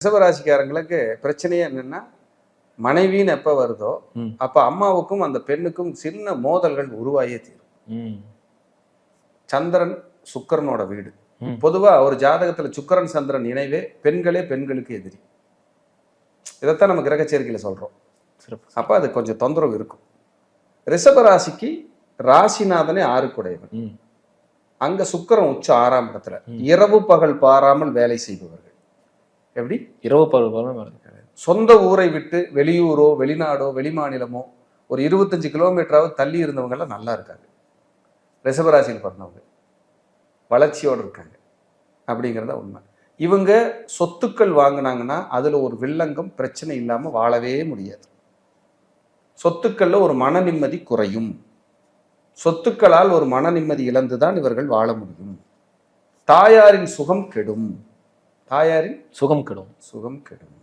ரிஷபராசிக்காரங்களுக்கு பிரச்சனையே என்னன்னா மனைவின்னு எப்போ வருதோ. அப்ப அம்மாவுக்கும் அந்த பெண்ணுக்கும் சின்ன மோதல்கள் உருவாயே தீரும். சந்திரன் சுக்கிரனோட வீடு ம். பொதுவா ஒரு ஜாதகத்துல சுக்கிரன் சந்திரன் இணைவே பெண்களே பெண்களுக்கு எதிரி இதைத்தான் நம்ம கிரக சேர்க்கையில சொல்றோம் சிறப்பு அப்ப அது கொஞ்சம் தொந்தரவு இருக்கும் ரிஷபராசிக்கு ராசிநாதனே ஆறுக்குடையவன். அங்க சுக்கிரன் உச்ச ஆறாம் இடத்துல. இரவு பகல் பாராமல் வேலை செய்பவர்கள் எப்படி? இரவு பருவம் சொந்த ஊரை விட்டு வெளியூரோ வெளிநாடோ வெளிமாநிலமோ ஒரு இருபத்தஞ்சு கிலோமீட்டராவது தள்ளி இருந்தவங்க எல்லாம் நல்லா இருக்காங்க. ரிஷபராசியில் பிறந்தவங்க. வளர்ச்சியோடு இருக்காங்க. அப்படிங்கிறத உண்மை. இவங்க சொத்துக்கள் வாங்கினாங்கன்னா அதில் ஒரு வில்லங்கம் பிரச்சனை இல்லாமல் வாழவே முடியாது. சொத்துக்கள்ல ஒரு மன நிம்மதி குறையும். சொத்துக்களால் ஒரு மன நிம்மதி இழந்துதான் இவர்கள் வாழ முடியும். தாயாரின் சுகம் கெடும். தாயாரின் சுகம் கெடும். சுகம் கெடும்.